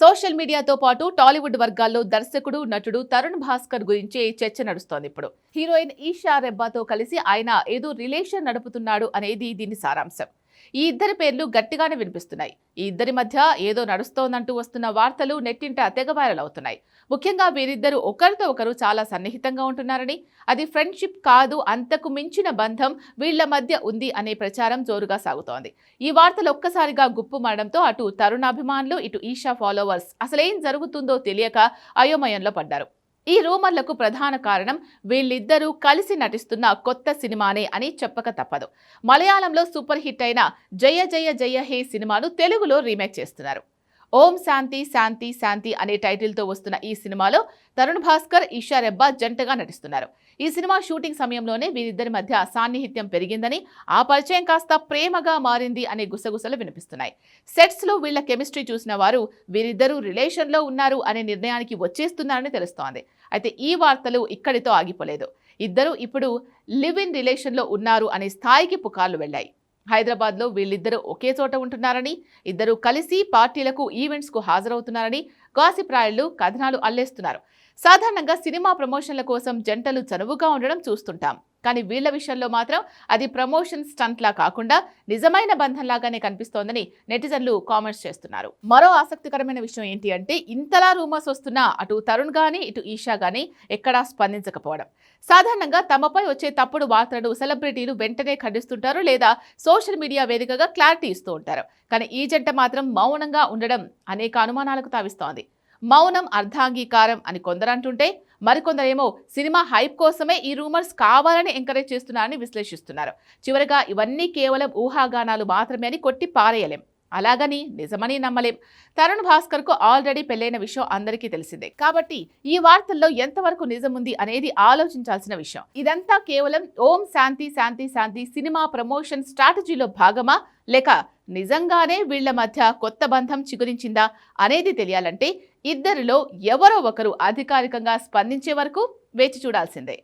Social మీడియాతో పాటు టాలీవుడ్ వర్గాల్లో దర్శకుడు నటుడు తరుణ్ భాస్కర్ గురించి చర్చ నడుస్తోంది ఇప్పుడు. హీరోయిన్ ఈషా రెబ్బాతో కలిసి ఆయన ఏదో రిలేషన్ నడుపుతున్నాడు అనేది దీని సారాంశం. ఈ ఇద్దరి పేర్లు గట్టిగానే వినిపిస్తున్నాయి. ఈ ఇద్దరి మధ్య ఏదో నడుస్తోందంటూ వస్తున్న వార్తలు నెట్టింట తెగ వైరల్ అవుతున్నాయి. ముఖ్యంగా వీరిద్దరూ ఒకరితో ఒకరు చాలా సన్నిహితంగా ఉంటున్నారని అది ఫ్రెండ్షిప్ కాదు అంతకు మించిన బంధం వీళ్ళ మధ్య ఉంది అనే ప్రచారం జోరుగా సాగుతోంది. ఈ వార్తలు ఒక్కసారిగా గుప్పుమారడంతో అటు తరుణాభిమానులు ఇటు ఈషా ఫాలోవర్స్ అసలేం జరుగుతుందో తెలియక అయోమయంలో పడ్డారు. ఈ రూమర్లకు ప్రధాన కారణం వీళ్ళిద్దరూ కలిసి నటిస్తున్న కొత్త సినిమానే అని చెప్పక తప్పదు. మలయాళంలో సూపర్ హిట్ అయిన జయ జయ జయ హే సినిమాను తెలుగులో రీమేక్ చేస్తున్నారు. ఓం శాంతి శాంతి శాంతి అనే టైటిల్తో వస్తున్న ఈ సినిమాలో తరుణ్ భాస్కర్ ఇషా రెబ్బా జంటగా నటిస్తున్నారు. ఈ సినిమా షూటింగ్ సమయంలోనే వీరిద్దరి మధ్య సాన్నిహిత్యం పెరిగిందని ఆ పరిచయం కాస్త ప్రేమగా మారింది అనే గుసగుసలు వినిపిస్తున్నాయి. సెట్స్లో వీళ్ళ కెమిస్ట్రీ చూసిన వారు వీరిద్దరూ రిలేషన్లో ఉన్నారు అనే నిర్ణయానికి వచ్చేస్తున్నారని తెలుస్తోంది. అయితే ఈ వార్తలు ఇక్కడితో ఆగిపోలేదు. ఇద్దరు ఇప్పుడు లివ్ ఇన్ రిలేషన్లో ఉన్నారు అనే స్థాయికి పుకార్లు వెళ్ళాయి. హైదరాబాద్లో వీళ్ళిద్దరూ ఒకే చోట ఉంటున్నారని ఇద్దరు కలిసి పార్టీలకు ఈవెంట్స్కు హాజరవుతున్నారని గాసిప్ రాయళ్ళు కథనాలు అల్లేస్తున్నారు. సాధారణంగా సినిమా ప్రమోషన్ల కోసం జంటలు చనువుగా ఉండడం చూస్తుంటాం. కానీ వీళ్ళ విషయంలో మాత్రం అది ప్రమోషన్ స్టంట్లా కాకుండా నిజమైన బంధంలాగానే కనిపిస్తోందని నెటిజన్లు కామెంట్స్ చేస్తున్నారు. మరో ఆసక్తికరమైన విషయం ఏంటి అంటే ఇంతలా రూమర్స్ వస్తున్నా అటు తరుణ్ కానీ ఇటు ఈషా కానీ ఎక్కడా స్పందించకపోవడం. సాధారణంగా తమపై వచ్చే తప్పుడు వార్తలను సెలబ్రిటీలు వెంటనే ఖండిస్తుంటారు లేదా సోషల్ మీడియా వేదికగా క్లారిటీ ఇస్తూ ఉంటారు. కానీ ఈ జంట మాత్రం మౌనంగా ఉండడం అనేక అనుమానాలకు తావిస్తోంది. మౌనం అర్ధాంగీకారం అని కొందరంటుంటే మరికొందరేమో సినిమా హైప్ కోసమే ఈ రూమర్స్ కావాలని ఎంకరేజ్ చేస్తున్నారని విశ్లేషిస్తున్నారు. చివరగా ఇవన్నీ కేవలం ఊహాగానాలు మాత్రమే అని కొట్టి పారేయలేం. అలాగని నిజమని నమ్మలేం. తరుణ్ భాస్కర్కు ఆల్రెడీ పెళ్ళైన విషయం అందరికీ తెలిసిందే. కాబట్టి ఈ వార్తల్లో ఎంతవరకు నిజముంది అనేది ఆలోచించాల్సిన విషయం. ఇదంతా కేవలం ఓం శాంతి శాంతి శాంతి సినిమా ప్రమోషన్ స్ట్రాటజీలో భాగమా? లేక నిజంగానే వీళ్ళ మధ్య కొత్త బంధం చిగురించిందా? అనేది తెలియాలంటే ఇద్దరిలో ఎవరో ఒకరు అధికారికంగా స్పందించే వరకు వేచి చూడాల్సిందే.